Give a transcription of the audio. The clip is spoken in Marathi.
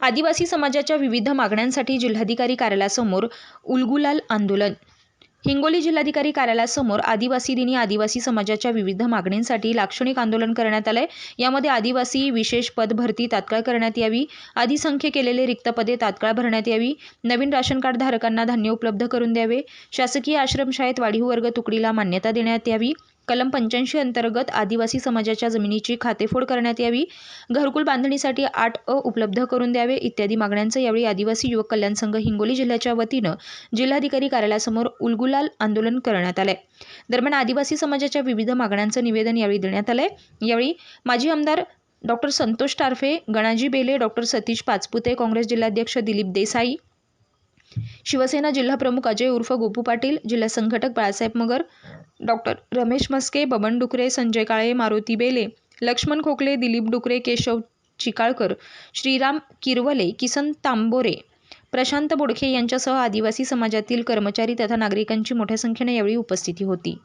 आदिवासी समाजाच्या विविध मागण्यांसाठी जिल्हाधिकारी कार्यालयासमोर उलगुलाल आंदोलन. हिंगोली जिल्हाधिकारी कार्यालयासमोर आदिवासी दिनी आदिवासी समाजाच्या विविध मागणींसाठी लाक्षणिक आंदोलन करण्यात आलंय. यामध्ये आदिवासी विशेष पद भरती तात्काळ करण्यात यावी अधिसंख्य केलेले रिक्त पदे तात्काळ भरण्यात यावी नवीन राशन कार्ड धारकांना धान्य उपलब्ध करून द्यावे शासकीय आश्रमशाळेत वाढीव वर्ग तुकडीला मान्यता देण्यात यावी कलम पंच्याऐंशी अंतर्गत आदिवासी समाजाच्या जमिनीची खातेफोड करण्यात यावी. घरकुल बांधणीसाठी आठ अ उपलब्ध करून द्यावे इत्यादी मागण्यांचं यावेळी आदिवासी युवक कल्याण संघ हिंगोली जिल्ह्याच्या वतीनं जिल्हाधिकारी कार्यालयासमोर उलगुलाल आंदोलन करण्यात आलंय. दरम्यान आदिवासी समाजाच्या विविध मागण्यांचं निवेदन यावेळी देण्यात आलंय. यावेळी माजी आमदार डॉक्टर संतोष टारफे गणाजी बेले डॉक्टर सतीश पाचपुते काँग्रेस जिल्हाध्यक्ष दिलीप देसाई शिवसेना जिल्हाप्रमुख अजय उर्फ गोपू पाटील जिल्हा संघटक बाळासाहेब मगर डॉक्टर रमेश मस्के बबन डुकरे संजय काळे मारुती बेले लक्ष्मण खोकले दिलीप डुकरे केशव चिकाळकर श्रीराम किरवले किसन तांबोरे प्रशांत बोडखे यांच्यासह आदिवासी समाजातील कर्मचारी तथा नागरिकांची मोठ्या संख्येने यावेळी उपस्थिती होती.